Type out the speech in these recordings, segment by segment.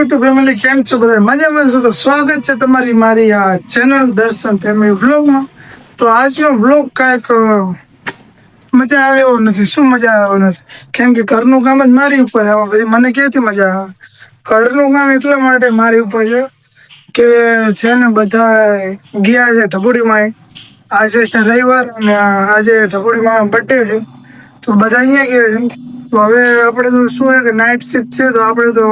YouTube family કેમ છો બધા મજામાં છો તો સ્વાગત છે તમારી મારી આ ચેનલ દર્શન ફેમિલી વ્લોગમાં તો આજનો વ્લોગ કાંઈક મજા આવે એવો નથી. શું મજા આવે નથી? કેમ કે ઘરનું કામ જ મારી ઉપર આવે પછી મને ક્યાંથી મજા આવે? ઘરનું કામ એટલા માટે મારી ઉપર છે કે છે ને બધા ગયા છે ઢબુડીમાં. આજે છે રવિવાર અને આજે ઢબુડીમાં બર્થડે છે. તો બધા અહીંયા ગયા છે. તો હવે આપણે તો શું છે કે નાઇટ શિફ્ટ છે, તો આપણે તો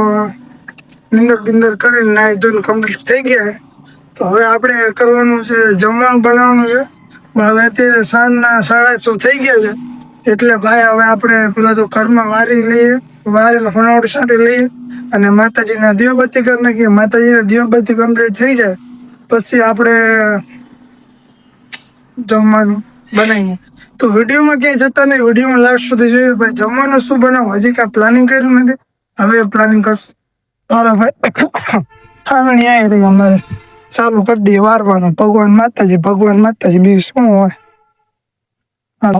નિંદર બિંદર કરીને નાઈ ધોઈને કમ્પ્લીટ થઈ ગયા. તો હવે આપણે કરવાનું છે, જમવાનું બનાવવાનું છે. પણ હવે અત્યારે સાંજના સાડા છ થઈ ગયા છે. એટલે ભાઈ હવે આપણે પેલા તો ઘરમાં વારી લઈએ, વારીને ફણાવટ સારી લઈએ અને માતાજીના દીવાબત્તી કરી નાખીએ. માતાજીના દીવાબત્તી કમ્પ્લીટ થઈ જાય. પછી આપણે જમવાનું બનાવીએ. તો વિડીયોમાં ક્યાંય જતા નહીં. વિડીયોમાં લાસ્ટ સુધી જોઈએ ભાઈ જમવાનું શું બનાવું હજી કાંઈ પ્લાનિંગ કર્યું નથી. હવે પ્લાનિંગ કરશું. તારા ભાઈ હામણી આવી રહી અમારે ચાલુ કરી દઈએ વારવાનું ભગવાન માતાજી ભગવાન માતાજી બીજું શું હોય હાલો,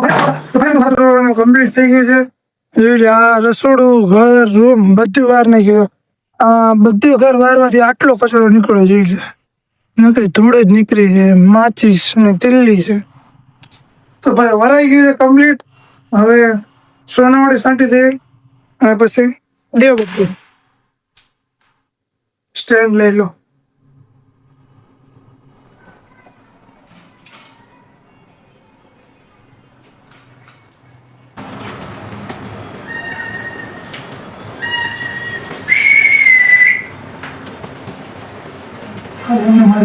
kembali. Udah. કમ્પ્લીટ થઈ ગયું છે. જોઈ આ રસોડું, ઘર, રૂમ બધું વાર નાખ્યું. આ બધું ઘર વારવાથી આટલો કચરો નીકળ્યો, જોઈ લે નકરી ધૂળ જ નીકળી છે. માચીસ ને દિલ્હી છે. તો ભાઈ, વરાઈ ગયું છે કમ્પ્લીટ. હવે સોનાવાળી સાંટી થઈ. અને પછી દેવ બધું સ્ટેન્ડ લઈ લો. 哈。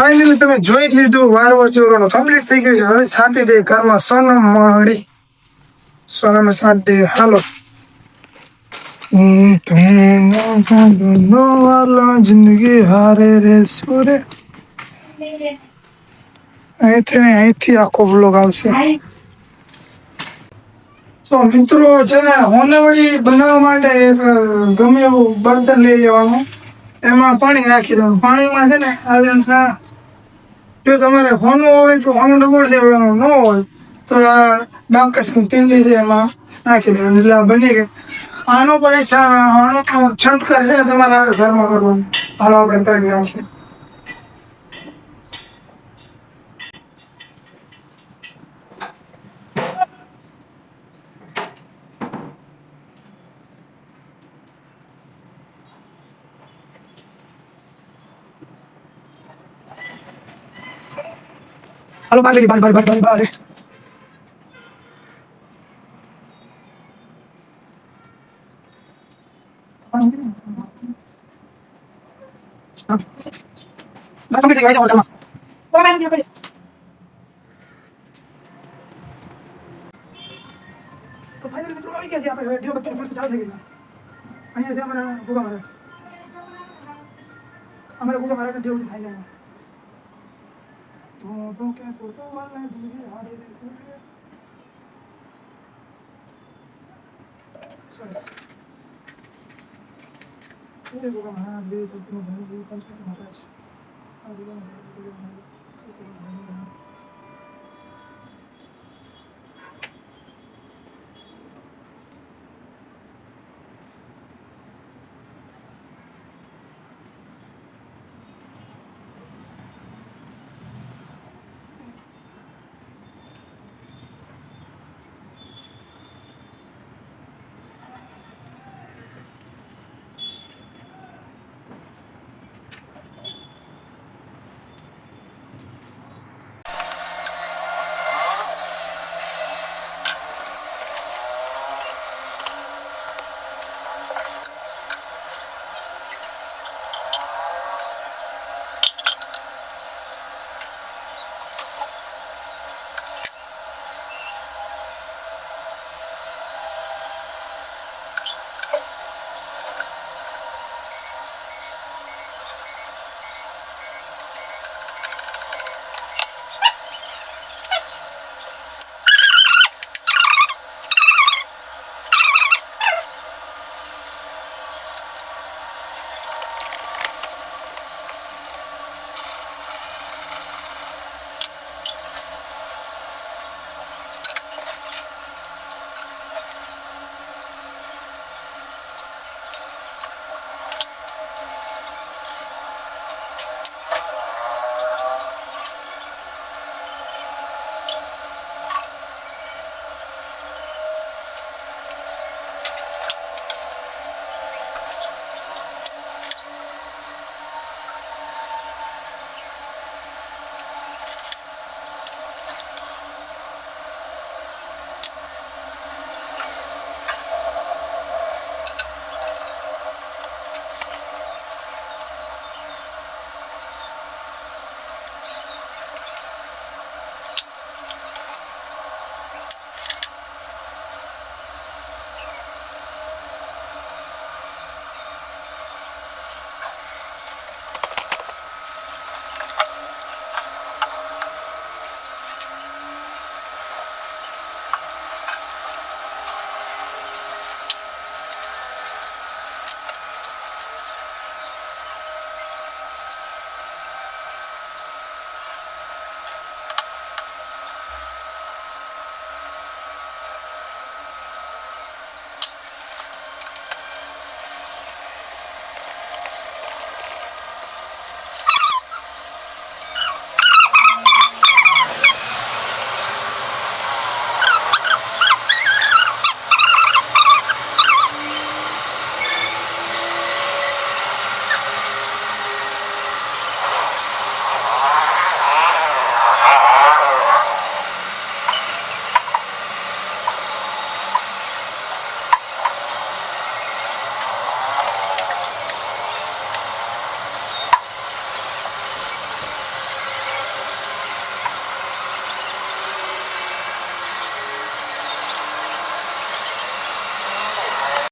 ફાઇનલી તમે જોઈ જ લીધું વારવાર ચોરોનું કમ્પ્લીટ થઈ ગયું છે. હવે છાંટી દે ઘરમાં સોનમ મળી સોનમ છાંટી દે. હાલો. જિંદગી હારે રે. સુરે અહીંથી ને અહીંથી આખો બ્લોગ આવશે. તો મિત્રો છે ને હોનાવળી બનાવવા માટે એક ગમે એવું બર્તન લઈ લેવાનું. એમાં પાણી નાખી દેવાનું. પાણીમાં છે ને આવી રીતના જો તમારે હોનું હોય તો હોનું ડબોળ દેવાનું ન હોય, તો આ બાકસની તીલી છે એમાં નાખી દેવાનું. એટલે આ બની ગઈ આનો પછી છ- આનો છંટકાર છે તમારા ઘરમાં કરવાનું. હાલો, આપણે કરી નાખીએ. Halo balik, balik, balik, balik, balik. Basta may tingay sa ulo tama. Baka meron din ako तो फाइनल मित्रों अभी कैसे यहाँ पे बैठे हो बच्चों को चार्ज लगेगा अभी ऐसे हमारा गोगा महाराज हमारा गोगा महाराज ने देव दिखाई जाएगा तो क्या तो तो वाला जिंदगी हारे रे सूर्य सरस ये देखो हम आज भी तो तुम धन की पंच के महाराज आज भी हम तो ये धन की पंच के महाराज